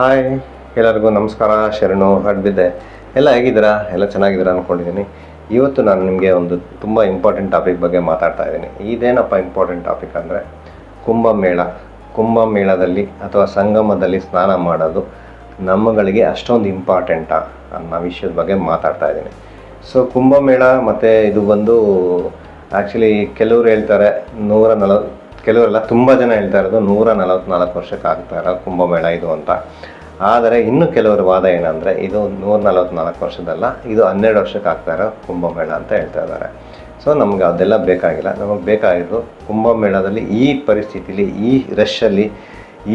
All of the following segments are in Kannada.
ಹಾಯ್ ಎಲ್ಲರಿಗೂ ನಮಸ್ಕಾರ. ಶರಣು ಹಡ್ಬಿದ್ದೆ ಎಲ್ಲ ಹೇಗಿದ್ದೀರಾ? ಎಲ್ಲ ಚೆನ್ನಾಗಿದ್ದೀರಾ ಅಂದ್ಕೊಂಡಿದ್ದೀನಿ ಇವತ್ತು ನಾನು ನಿಮಗೆ ಒಂದು ತುಂಬ ಇಂಪಾರ್ಟೆಂಟ್ ಟಾಪಿಕ್ ಬಗ್ಗೆ ಮಾತಾಡ್ತಾ ಇದ್ದೀನಿ. ಇದೇನಪ್ಪ ಇಂಪಾರ್ಟೆಂಟ್ ಟಾಪಿಕ್ ಅಂದರೆ ಕುಂಭಮೇಳ. ಕುಂಭಮೇಳದಲ್ಲಿ ಅಥವಾ ಸಂಗಮದಲ್ಲಿ ಸ್ನಾನ ಮಾಡೋದು ನಮ್ಮಗಳಿಗೆ ಅಷ್ಟೊಂದು ಇಂಪಾರ್ಟೆಂಟಾ ಅನ್ನೋ ವಿಷಯದ ಬಗ್ಗೆ ಮಾತಾಡ್ತಾ ಇದ್ದೀನಿ. ಸೊ ಕುಂಭಮೇಳ ಮತ್ತು ಇದು ಬಂದು ಆ್ಯಕ್ಚುಲಿ ಕೆಲವರು ಹೇಳ್ತಾರೆ ನೂರ ನಲವತ್ತು ಕೆಲವರೆಲ್ಲ ತುಂಬ ಜನ ಹೇಳ್ತಾ ಇರೋದು ನೂರ ನಲವತ್ನಾಲ್ಕು ವರ್ಷಕ್ಕೆ ಆಗ್ತಾ ಇರೋ ಕುಂಭಮೇಳ ಇದು ಅಂತ. ಆದರೆ ಇನ್ನು ಕೆಲವರ ವಾದ ಏನಂದರೆ ಇದು ನೂರ ನಲವತ್ನಾಲ್ಕು ವರ್ಷದಲ್ಲ, ಇದು ಹನ್ನೆರಡು ವರ್ಷಕ್ಕೆ ಆಗ್ತಾ ಇರೋ ಕುಂಭಮೇಳ ಅಂತ ಹೇಳ್ತಾ ಇದ್ದಾರೆ. ಸೊ ನಮ್ಗೆ ಅದೆಲ್ಲ ಬೇಕಾಗಿಲ್ಲ. ನಮಗೆ ಬೇಕಾಗಿದ್ದು ಕುಂಭಮೇಳದಲ್ಲಿ ಈ ಪರಿಸ್ಥಿತಿಲಿ, ಈ ರಶ್ಶಲ್ಲಿ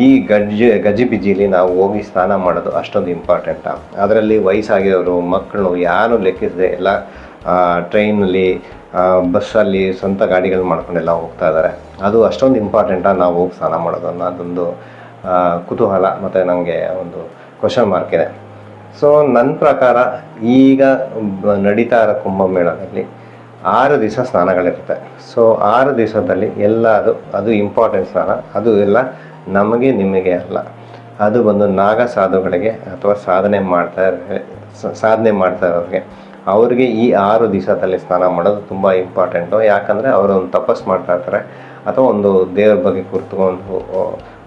ಈ ಗಜ್ಜು ಗಜಿಬಿಜಿಲಿ ನಾವು ಹೋಗಿ ಸ್ನಾನ ಮಾಡೋದು ಅಷ್ಟೊಂದು ಇಂಪಾರ್ಟೆಂಟ ಅದರಲ್ಲಿ ವಯಸ್ಸಾಗಿರೋರು, ಮಕ್ಕಳು, ಯಾರು ಲೆಕ್ಕಿಸದೆ ಎಲ್ಲ ಟ್ರೈನಲ್ಲಿ ಬಸ್ಸಲ್ಲಿ ಸ್ವಂತ ಗಾಡಿಗಳು ಮಾಡ್ಕೊಂಡೆಲ್ಲ ಹೋಗ್ತಾ ಇದ್ದಾರೆ. ಅದು ಅಷ್ಟೊಂದು ಇಂಪಾರ್ಟೆಂಟಾಗಿ ನಾವು ಹೋಗಿ ಸ್ನಾನ ಮಾಡೋದು ಅನ್ನೋದೊಂದು ಕುತೂಹಲ ಮತ್ತು ನನಗೆ ಒಂದು ಕ್ವಶನ್ ಮಾರ್ಕ್ ಇದೆ. ಸೊ ನನ್ನ ಪ್ರಕಾರ ಈಗ ನಡೀತಾ ಇರೋ ಕುಂಭಮೇಳದಲ್ಲಿ ಆರು ದಿವಸ ಸ್ನಾನಗಳಿರುತ್ತೆ. ಸೊ ಆರು ದಿವಸದಲ್ಲಿ ಎಲ್ಲ ಅದು ಅದು ಇಂಪಾರ್ಟೆಂಟ್ ಸ್ನಾನ. ಅದು ಎಲ್ಲ ನಮಗೆ ನಿಮಗೆ ಅಲ್ಲ. ಅದು ಒಂದು ನಾಗ ಸಾಧುಗಳಿಗೆ ಅಥವಾ ಸಾಧನೆ ಮಾಡ್ತಾ ಸಾಧನೆ ಮಾಡ್ತಾ ಇರೋರಿಗೆ. ಅವ್ರಿಗೆ ಈ ಆರು ದಿವಸದಲ್ಲಿ ಸ್ನಾನ ಮಾಡೋದು ತುಂಬ ಇಂಪಾರ್ಟೆಂಟು ಯಾಕಂದರೆ ಅವರು ಒಂದು ತಪಸ್ ಮಾಡ್ತಾ ಇರ್ತಾರೆ, ಅಥವಾ ಒಂದು ದೇವರ ಬಗ್ಗೆ ಕುರಿತುಕೊಂಡು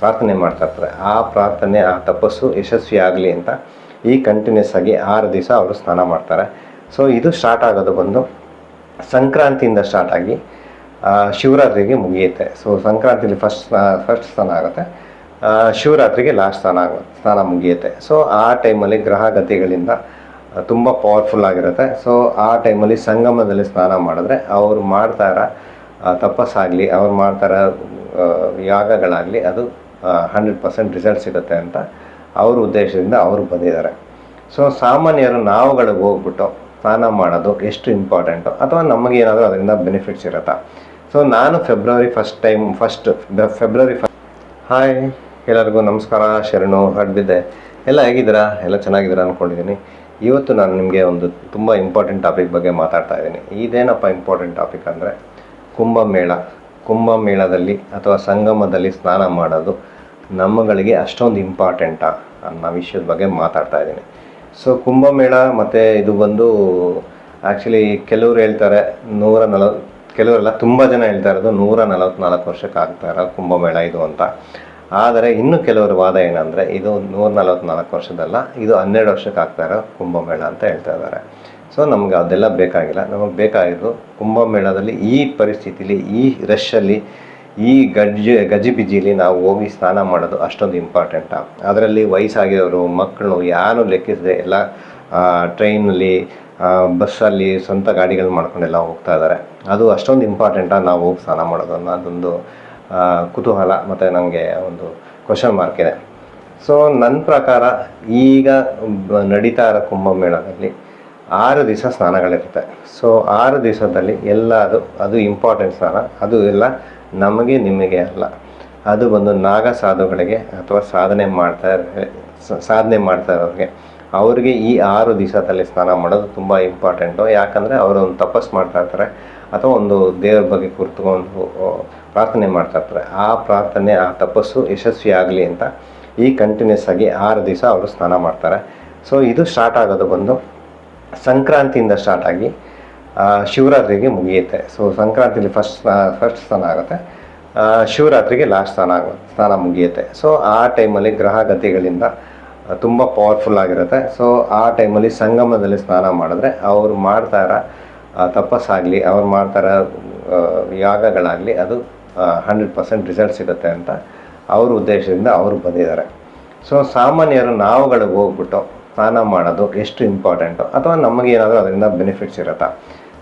ಪ್ರಾರ್ಥನೆ ಮಾಡ್ತಾ ಇರ್ತಾರೆ. ಆ ಪ್ರಾರ್ಥನೆ, ಆ ತಪಸ್ಸು ಯಶಸ್ವಿ ಆಗಲಿ ಅಂತ ಈ ಕಂಟಿನ್ಯೂಸ್ ಆಗಿ ಆರು ದಿವಸ ಅವರು ಸ್ನಾನ ಮಾಡ್ತಾರೆ. ಸೊ ಇದು ಸ್ಟಾರ್ಟ್ ಆಗೋದು ಬಂದು ಸಂಕ್ರಾಂತಿಯಿಂದ ಸ್ಟಾರ್ಟ್ ಆಗಿ ಶಿವರಾತ್ರಿಗೆ ಮುಗಿಯುತ್ತೆ. ಸೊ ಸಂಕ್ರಾಂತಿಲಿ ಫಸ್ಟ್ ಫಸ್ಟ್ ಸ್ನಾನ ಆಗುತ್ತೆ. ಶಿವರಾತ್ರಿಗೆ ಲಾಸ್ಟ್ ಸ್ನಾನ ಆಗುತ್ತೆ, ಸ್ನಾನ ಮುಗಿಯುತ್ತೆ. ಸೊ ಆ ಟೈಮಲ್ಲಿ ಗ್ರಹ ಗತಿಗಳಿಂದ ತುಂಬ ಪವರ್ಫುಲ್ ಆಗಿರುತ್ತೆ. ಸೊ ಆ ಟೈಮಲ್ಲಿ ಸಂಗಮದಲ್ಲಿ ಸ್ನಾನ ಮಾಡಿದ್ರೆ ಅವ್ರು ಮಾಡ್ತಾ ತಪಸ್ಸಾಗಲಿ, ಅವ್ರು ಮಾಡ್ತಾ ಯಾಗಗಳಾಗಲಿ, ಅದು ಹಂಡ್ರೆಡ್ ಪರ್ಸೆಂಟ್ ರಿಸಲ್ಟ್ ಸಿಗುತ್ತೆ ಅಂತ ಅವ್ರ ಉದ್ದೇಶದಿಂದ ಅವರು ಬಂದಿದ್ದಾರೆ. ಸೊ ಸಾಮಾನ್ಯರು ನಾವುಗಳಿಗೆ ಹೋಗ್ಬಿಟ್ಟು ಸ್ನಾನ ಮಾಡೋದು ಎಷ್ಟು ಇಂಪಾರ್ಟೆಂಟು ಅಥವಾ ನಮಗೆ ಏನಾದರೂ ಅದರಿಂದ ಬೆನಿಫಿಟ್ಸ್ ಇರುತ್ತಾ? ಸೊ ನಾನು February first time first February first hi ಎಲ್ಲರಿಗೂ ನಮಸ್ಕಾರ, ಶರಣು ಹಡ್ಬಿದ್ದೆ ಎಲ್ಲ ಹೇಗಿದ್ದೀರಾ? ಎಲ್ಲ ಚೆನ್ನಾಗಿದ್ದೀರಾ ಅಂದ್ಕೊಂಡಿದ್ದೀನಿ ಇವತ್ತು ನಾನು ನಿಮಗೆ ಒಂದು ತುಂಬ ಇಂಪಾರ್ಟೆಂಟ್ ಟಾಪಿಕ್ ಬಗ್ಗೆ ಮಾತಾಡ್ತಾ ಇದ್ದೀನಿ. ಇದೇನಪ್ಪ ಇಂಪಾರ್ಟೆಂಟ್ ಟಾಪಿಕ್ ಅಂದರೆ ಕುಂಭಮೇಳ. ಕುಂಭಮೇಳದಲ್ಲಿ ಅಥವಾ ಸಂಗಮದಲ್ಲಿ ಸ್ನಾನ ಮಾಡೋದು ನಮ್ಮಗಳಿಗೆ ಅಷ್ಟೊಂದು ಇಂಪಾರ್ಟೆಂಟಾ ಅನ್ನೋ ವಿಷಯದ ಬಗ್ಗೆ ಮಾತಾಡ್ತಾ ಇದ್ದೀನಿ. ಸೊ ಕುಂಭಮೇಳ ಮತ್ತು ಇದು ಬಂದು ಆ್ಯಕ್ಚುಲಿ ಕೆಲವರು ಹೇಳ್ತಾರೆ ನೂರ ನಲವತ್ತು ಕೆಲವರೆಲ್ಲ ತುಂಬ ಜನ ಹೇಳ್ತಾ ಇರೋದು ನೂರ ನಲವತ್ತ್ನಾಲ್ಕು ವರ್ಷಕ್ಕೆ ಆಗ್ತಾ ಇರೋ ಕುಂಭಮೇಳ ಇದು ಅಂತ. ಆದರೆ ಇನ್ನು ಕೆಲವರು ವಾದ ಏನಂದರೆ, ಇದು ನೂರ ನಲವತ್ತ್ನಾಲ್ಕು ವರ್ಷದಲ್ಲ, ಇದು ಹನ್ನೆರಡು ವರ್ಷಕ್ಕೆ ಆಗ್ತಾ ಇರೋ ಕುಂಭಮೇಳ ಅಂತ ಹೇಳ್ತಾ ಇದ್ದಾರೆ. ಸೊ ನಮ್ಗೆ ಅದೆಲ್ಲ ಬೇಕಾಗಿಲ್ಲ. ನಮಗೆ ಬೇಕಾಗಿದ್ದು ಕುಂಭಮೇಳದಲ್ಲಿ ಈ ಪರಿಸ್ಥಿತಿಲಿ, ಈ ರಶ್ಶಲ್ಲಿ ಈ ಗಜ್ಜಿ ಗಜಿಬಿಜಿಲಿ ನಾವು ಹೋಗಿ ಸ್ನಾನ ಮಾಡೋದು ಅಷ್ಟೊಂದು ಇಂಪಾರ್ಟೆಂಟ ಅದರಲ್ಲಿ ವಯಸ್ಸಾಗಿರೋರು, ಮಕ್ಕಳು, ಯಾರು ಲೆಕ್ಕಿಸದೆ ಎಲ್ಲ ಟ್ರೈನಲ್ಲಿ ಬಸ್ಸಲ್ಲಿ ಸ್ವಂತ ಗಾಡಿಗಳು ಮಾಡ್ಕೊಂಡೆಲ್ಲ ಹೋಗ್ತಾ ಇದ್ದಾರೆ. ಅದು ಅಷ್ಟೊಂದು ಇಂಪಾರ್ಟೆಂಟಾಗಿ ನಾವು ಹೋಗಿ ಸ್ನಾನ ಮಾಡೋದು ಅನ್ನೋದೊಂದು ಕುತೂಹಲ ಮತ್ತು ನನಗೆ ಒಂದು ಕ್ವಶನ್ ಮಾರ್ಕ್ ಇದೆ. ಸೊ ನನ್ನ ಪ್ರಕಾರ ಈಗ ನಡೀತಾ ಇರೋ ಕುಂಭಮೇಳದಲ್ಲಿ ಆರು ದಿವಸ ಸ್ನಾನಗಳಿರುತ್ತೆ. ಸೊ ಆರು ದಿವಸದಲ್ಲಿ ಎಲ್ಲ ಅದು ಅದು ಇಂಪಾರ್ಟೆಂಟ್ ಸ್ನಾನ. ಅದು ಎಲ್ಲ ನಮಗೆ ನಿಮಗೆ ಅಲ್ಲ. ಅದು ಬಂದು ನಾಗ ಸಾಧುಗಳಿಗೆ ಅಥವಾ ಸಾಧನೆ ಮಾಡ್ತಾ ಸಾಧನೆ ಮಾಡ್ತಾ ಇರೋರಿಗೆ ಅವ್ರಿಗೆ ಈ ಆರು ದಿವಸದಲ್ಲಿ ಸ್ನಾನ ಮಾಡೋದು ತುಂಬ ಇಂಪಾರ್ಟೆಂಟು ಯಾಕಂದರೆ ಅವರು ಒಂದು ತಪಸ್ಸು ಮಾಡ್ತಾ ಇರ್ತಾರೆ. ಅಥವಾ ಒಂದು ದೇವರ ಬಗ್ಗೆ ಕುರಿತುಕೊಂಡು ಪ್ರಾರ್ಥನೆ ಮಾಡ್ತಾ ಇರ್ತಾರೆ. ಆ ಪ್ರಾರ್ಥನೆ, ಆ ತಪಸ್ಸು ಯಶಸ್ವಿ ಆಗಲಿ ಅಂತ ಈ ಕಂಟಿನ್ಯೂಸ್ ಆಗಿ ಆರು ದಿವಸ ಅವರು ಸ್ನಾನ ಮಾಡ್ತಾರೆ. ಸೊ ಇದು ಸ್ಟಾರ್ಟ್ ಆಗೋದು ಬಂದು ಸಂಕ್ರಾಂತಿಯಿಂದ ಸ್ಟಾರ್ಟ್ ಆಗಿ ಶಿವರಾತ್ರಿಗೆ ಮುಗಿಯುತ್ತೆ. ಸೊ ಸಂಕ್ರಾಂತಿಲಿ ಫಸ್ಟ್ ಫಸ್ಟ್ ಸ್ನಾನ ಆಗುತ್ತೆ. ಶಿವರಾತ್ರಿಗೆ ಲಾಸ್ಟ್ ಸ್ನಾನ ಆಗುತ್ತೆ ಸ್ನಾನ ಮುಗಿಯುತ್ತೆ. ಸೊ ಆ ಟೈಮಲ್ಲಿ ಗ್ರಹ ಗತಿಗಳಿಂದ ತುಂಬ ಪವರ್ಫುಲ್ ಆಗಿರುತ್ತೆ. ಸೊ ಆ ಟೈಮಲ್ಲಿ ಸಂಗಮದಲ್ಲಿ ಸ್ನಾನ ಮಾಡಿದ್ರೆ ಅವರು ಮಾಡ್ತಾ ತಪಸ್ಸಾಗಲಿ ಅವ್ರು ಮಾಡ್ತಾರ ಆ, ಯಾಗಗಳಾಗಲಿ ಅದು ಹಂಡ್ರೆಡ್ ಪರ್ಸೆಂಟ್ ರಿಸಲ್ಟ್ ಸಿಗುತ್ತೆ ಅಂತ ಅವ್ರ ಉದ್ದೇಶದಿಂದ ಅವರು ಬಂದಿದ್ದಾರೆ. ಸೊ ಸಾಮಾನ್ಯರು ನಾವುಗಳಿಗೆ ಹೋಗ್ಬಿಟ್ಟು ಸ್ನಾನ ಮಾಡೋದು ಎಷ್ಟು ಇಂಪಾರ್ಟೆಂಟು ಅಥವಾ ನಮಗೆ ಏನಾದರೂ ಅದರಿಂದ ಬೆನಿಫಿಟ್ಸ್ ಇರುತ್ತಾ?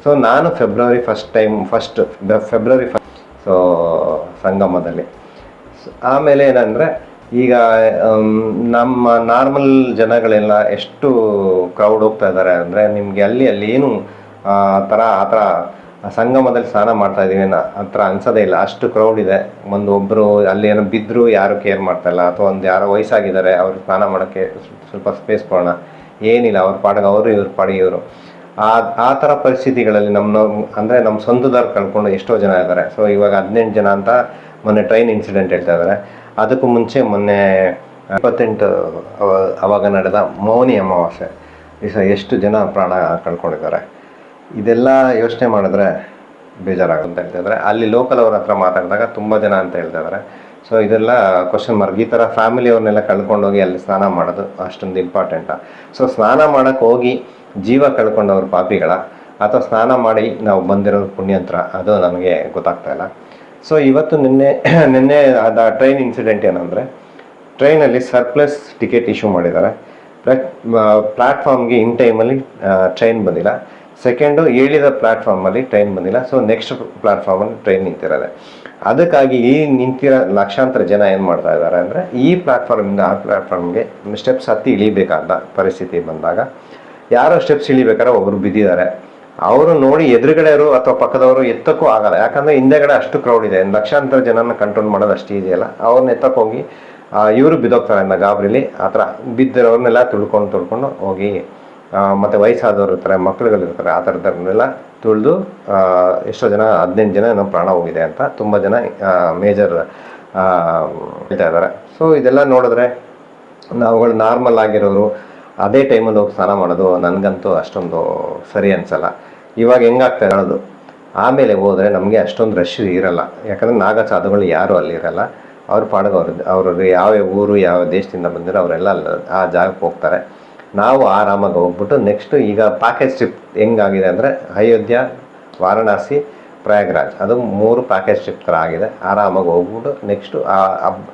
ಸೊ ನಾನು February first time first February first so ಸಂಗಮದಲ್ಲಿ. ಆಮೇಲೆ ಏನಂದರೆ ಈಗ ನಮ್ಮ ನಾರ್ಮಲ್ ಜನಗಳೆಲ್ಲ ಎಷ್ಟು ಕ್ರೌಡ್ ಹೋಗ್ತಾ ಇದ್ದಾರೆ ಅಂದರೆ ನಿಮಗೆ ಅಲ್ಲಿ ಅಲ್ಲಿ ಏನು ಆ ಥರ ಆ ಥರ ಸಂಗಮದಲ್ಲಿ ಸ್ನಾನ ಮಾಡ್ತಾ ಇದ್ದೀವಿ. ಅನ್ನೋ ಆ ಥರ ಅನ್ಸೋದೇ ಇಲ್ಲ. ಅಷ್ಟು ಕ್ರೌಡ್ ಇದೆ. ಒಂದು ಒಬ್ಬರು ಅಲ್ಲಿ ಏನೋ ಬಿದ್ದರೂ ಯಾರು ಕೇರ್ ಮಾಡ್ತಾ ಇಲ್ಲ. ಅಥವಾ ಒಂದು ಯಾರೋ ವಯಸ್ಸಾಗಿದ್ದಾರೆ, ಅವ್ರು ಸ್ನಾನ ಮಾಡೋಕ್ಕೆ ಸ್ವಲ್ಪ ಸ್ಪೇಸ್ ಕೊಡೋಣ. ಏನಿಲ್ಲ, ಅವ್ರ ಪಾಡಿಗೆ ಅವರು, ಇವ್ರ ಪಾಡಿಗೆ ಇವರು. ಆ ಆ ಥರ ಪರಿಸ್ಥಿತಿಗಳಲ್ಲಿ ನಮ್ಮ ಅಂದರೆ ನಮ್ಮ ಸ್ವಂತದವ್ರು ಕಳ್ಕೊಂಡು ಎಷ್ಟೋ ಜನ ಇದ್ದಾರೆ. ಸೊ ಇವಾಗ ಹದಿನೆಂಟು ಜನ ಅಂತ ಮೊನ್ನೆ ಟ್ರೈನ್ ಇನ್ಸಿಡೆಂಟ್ ಹೇಳ್ತಾ ಇದ್ದಾರೆ. ಅದಕ್ಕೂ ಮುಂಚೆ ಮೊನ್ನೆ ಇಪ್ಪತ್ತೆಂಟು ಅವ- ಅವಾಗ ನಡೆದ ಮೌನಿ ಅಮಾವಾಸ್ಯೆ. ಎಷ್ಟು ಜನ ಪ್ರಾಣ ಕಳ್ಕೊಂಡಿದ್ದಾರೆ. ಇದೆಲ್ಲ ಯೋಚನೆ ಮಾಡಿದ್ರೆ ಬೇಜಾರಾಗುತ್ತೆ ಅಂತ ಹೇಳ್ತಿದ್ದಾರೆ ಅಲ್ಲಿ ಲೋಕಲ್ ಅವ್ರ ಹತ್ರ ಮಾತಾಡಿದಾಗ ತುಂಬ ಜನ ಅಂತ ಹೇಳ್ತಾ ಇದ್ದಾರೆ ಸೊ ಇದೆಲ್ಲ ಕ್ವಶನ್ ಮಾರ್ಕ್ ಈ ಥರ ಫ್ಯಾಮಿಲಿಯವ್ರನ್ನೆಲ್ಲ ಕಳ್ಕೊಂಡೋಗಿ ಅಲ್ಲಿ ಸ್ನಾನ ಮಾಡೋದು ಅಷ್ಟೊಂದು ಇಂಪಾರ್ಟೆಂಟಾ ಸೊ ಸ್ನಾನ ಮಾಡಕ್ಕೆ ಹೋಗಿ ಜೀವ ಕಳ್ಕೊಂಡವ್ರ ಪಾಪಿಗಳ, ಅಥವಾ ಸ್ನಾನ ಮಾಡಿ ನಾವು ಬಂದಿರೋ ಪುಣ್ಯಂತ್ರ, ಅದು ನಮಗೆ ಗೊತ್ತಾಗ್ತಾ ಇಲ್ಲ. ಸೊ ಇವತ್ತು ನಿನ್ನೆ ನಿನ್ನೆ ಆದ ಟ್ರೈನ್ ಇನ್ಸಿಡೆಂಟ್ ಏನಂದರೆ ಟ್ರೈನಲ್ಲಿ ಸರ್ಪ್ಲಸ್ ಟಿಕೆಟ್ ಇಶ್ಯೂ ಮಾಡಿದ್ದಾರೆ. ಪ್ಲಾಟ್ಫಾರ್ಮ್ಗೆ ಇನ್ ಟೈಮಲ್ಲಿ ಟ್ರೈನ್ ಬಂದಿಲ್ಲ. ಸೆಕೆಂಡು ಇಳಿದ ಪ್ಲ್ಯಾಟ್ಫಾರ್ಮಲ್ಲಿ ಟ್ರೈನ್ ಬಂದಿಲ್ಲ. ಸೊ ನೆಕ್ಸ್ಟ್ ಪ್ಲ್ಯಾಟ್ಫಾರ್ಮಲ್ಲಿ ಟ್ರೈನ್ ನಿಂತಿರೋದೆ. ಅದಕ್ಕಾಗಿ ಈ ನಿಂತಿರೋ ಲಕ್ಷಾಂತರ ಜನ ಏನು ಮಾಡ್ತಾ ಇದ್ದಾರೆ ಅಂದರೆ, ಈ ಪ್ಲ್ಯಾಟ್ಫಾರ್ಮಿಂದ ಆ ಪ್ಲ್ಯಾಟ್ಫಾರ್ಮ್ಗೆ ಸ್ಟೆಪ್ಸ್ ಹತ್ತಿ ಇಳಿಬೇಕಾದ ಪರಿಸ್ಥಿತಿ ಬಂದಾಗ, ಯಾರೋ ಸ್ಟೆಪ್ಸ್ ಇಳಿಬೇಕಾದ್ರೆ ಒಬ್ಬರು ಬಿದ್ದಿದ್ದಾರೆ. ಅವರು ನೋಡಿ ಎದುರುಗಡೆಯವರು ಅಥವಾ ಪಕ್ಕದವರು ಎತ್ತಕ್ಕೂ ಆಗಲ್ಲ. ಯಾಕಂದ್ರೆ ಹಿಂದೆಗಡೆ ಅಷ್ಟು ಕ್ರೌಡ್ ಇದೆ. ಲಕ್ಷಾಂತರ ಜನನ ಕಂಟ್ರೋಲ್ ಮಾಡೋದು ಅಷ್ಟು ಈಸಿ ಅಲ್ಲ. ಅವ್ರನ್ನ ಎತ್ತಕ್ಕೆ ಹೋಗಿ ಇವರು ಬಿದ್ದೋಗ್ತಾರೆ ಅನ್ನೋ ಗಾಬರಿಲಿ ಆ ಥರ ಬಿದ್ದಿರೋರ್ನೆಲ್ಲ ತುಳ್ಕೊಂಡು ತುಳ್ಕೊಂಡು ಹೋಗಿ ಮತ್ತೆ ವಯಸ್ಸಾದವರು ಇರ್ತಾರೆ, ಮಕ್ಳುಗಳು ಇರ್ತಾರೆ, ಆ ಥರದವ್ರನ್ನೆಲ್ಲ ತುಳಿದು ಎಷ್ಟೋ ಜನ, ಹದಿನೆಂಟು ಜನ ನಮ್ಮ ಪ್ರಾಣ ಹೋಗಿದೆ ಅಂತ ತುಂಬ ಜನ ಮೇಜರ್ ಹೇಳ್ತಾ ಇದ್ದಾರೆ. ಸೊ ಇದೆಲ್ಲ ನೋಡಿದ್ರೆ ನಾವುಗಳು ನಾರ್ಮಲ್ ಆಗಿರೋರು, ಅದೇ ಟೈಮಲ್ಲಿ ಹೋಗಿ ಸ್ನಾನ ಮಾಡೋದು ನನಗಂತೂ ಅಷ್ಟೊಂದು ಸರಿ ಅನ್ಸಲ್ಲ. ಇವಾಗ ಹೆಂಗಾಗ್ತಾ ಇರೋದು ಆಮೇಲೆ ಹೋದರೆ ನಮಗೆ ಅಷ್ಟೊಂದು ರಶ್ ಇರಲ್ಲ. ಯಾಕಂದರೆ ನಾಗ ಸಾಧುಗಳು ಯಾರೂ ಅಲ್ಲಿ ಇರಲ್ಲ. ಅವ್ರ ಪಾಡಗ ಅವ್ರದ್ದು ಅವ್ರದ್ದು ಯಾವ ಊರು, ಯಾವ ದೇಶದಿಂದ ಬಂದಿರೋ ಅವರೆಲ್ಲ ಆ ಜಾಗಕ್ಕೆ ಹೋಗ್ತಾರೆ. ನಾವು ಆರಾಮಾಗಿ ಹೋಗ್ಬಿಟ್ಟು ನೆಕ್ಸ್ಟು ಈಗ ಪ್ಯಾಕೇಜ್ ಟ್ರಿಪ್ ಹೆಂಗಾಗಿದೆ ಅಂದರೆ ಅಯೋಧ್ಯ, ವಾರಣಾಸಿ, ಪ್ರಯಾಗ್ರಾಜ್. ಅದು ಮೂರು ಪ್ಯಾಕೇಜ್ ಟ್ರಿಪ್ ಥರ ಆಗಿದೆ. ಆರಾಮಾಗಿ ಹೋಗ್ಬಿಟ್ಟು ನೆಕ್ಸ್ಟು ಆ ಹಬ್ಬ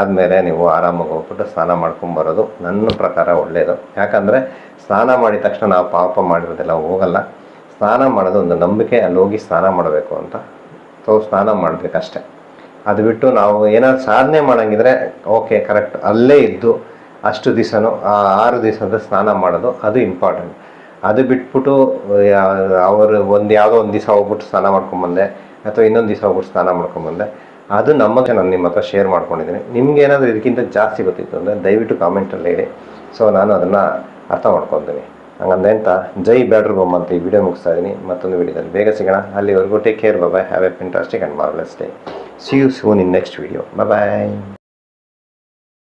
ಆದಮೇಲೆ ನೀವು ಆರಾಮಾಗಿ ಹೋಗ್ಬಿಟ್ಟು ಸ್ನಾನ ಮಾಡ್ಕೊಂಬರೋದು ನನ್ನ ಪ್ರಕಾರ ಒಳ್ಳೆಯದು ಯಾಕಂದರೆ ಸ್ನಾನ ಮಾಡಿದ ತಕ್ಷಣ ನಾವು ಪಾಪ ಮಾಡಿರೋದೆಲ್ಲ ಹೋಗಲ್ಲ. ಸ್ನಾನ ಮಾಡೋದು ಒಂದು ನಂಬಿಕೆ, ಅಲ್ಲಿ ಹೋಗಿ ಸ್ನಾನ ಮಾಡಬೇಕು ಅಂತ. ಸೊ ಸ್ನಾನ ಮಾಡಬೇಕಷ್ಟೆ. ಅದು ಬಿಟ್ಟು ನಾವು ಏನಾದ್ರು ಸಾಧನೆ ಮಾಡೋಂಗಿದ್ರೆ ಓಕೆ ಕರೆಕ್ಟ್ ಅಲ್ಲೇ ಇದ್ದು ಅಷ್ಟು ದಿವಸನೂ ಆರು ದಿವಸದ ಸ್ನಾನ ಮಾಡೋದು ಅದು ಇಂಪಾರ್ಟೆಂಟ್ ಅದು ಬಿಟ್ಬಿಟ್ಟು ಅವರು ಒಂದು ಯಾವುದೋ ಒಂದು ದಿವಸ ಹೋಗ್ಬಿಟ್ಟು ಸ್ನಾನ ಮಾಡ್ಕೊಂಬಂದೆ ಅಥವಾ ಇನ್ನೊಂದು ದಿವಸ ಹೋಗ್ಬಿಟ್ಟು ಸ್ನಾನ ಮಾಡ್ಕೊಂಬಂದೆ ಅದು ನಮ್ಮಕ್ಕೆ ನಾನು ನಿಮ್ಮ ಹತ್ರ ಶೇರ್ ಮಾಡ್ಕೊಂಡಿದ್ದೀನಿ. ನಿಮ್ಗೆ ಏನಾದರೂ ಇದಕ್ಕಿಂತ ಜಾಸ್ತಿ ಗೊತ್ತಿತ್ತು ಅಂದರೆ ದಯವಿಟ್ಟು ಕಾಮೆಂಟಲ್ಲಿ ಹೇಳಿ. ಸೊ ನಾನು ಅದನ್ನು ಅರ್ಥ ಮಾಡ್ಕೊತೀನಿ. ಹಂಗಂದೆ ಅಂತ ಜೈ ಬ್ಯಾಡ್ರ್ ಬೊಮ್ಮ ಅಂತ ಈ ವಿಡಿಯೋ ಮುಗಿಸ್ತಾ ಇದ್ದೀನಿ ಮತ್ತೊಂದು ವಿಡಿಯೋದಲ್ಲಿ ಬೇಗ ಸಿಗೋಣ. ಅಲ್ಲಿವರೆಗೂ take care bye have a fantastic and marvellous day see you soon in next video bye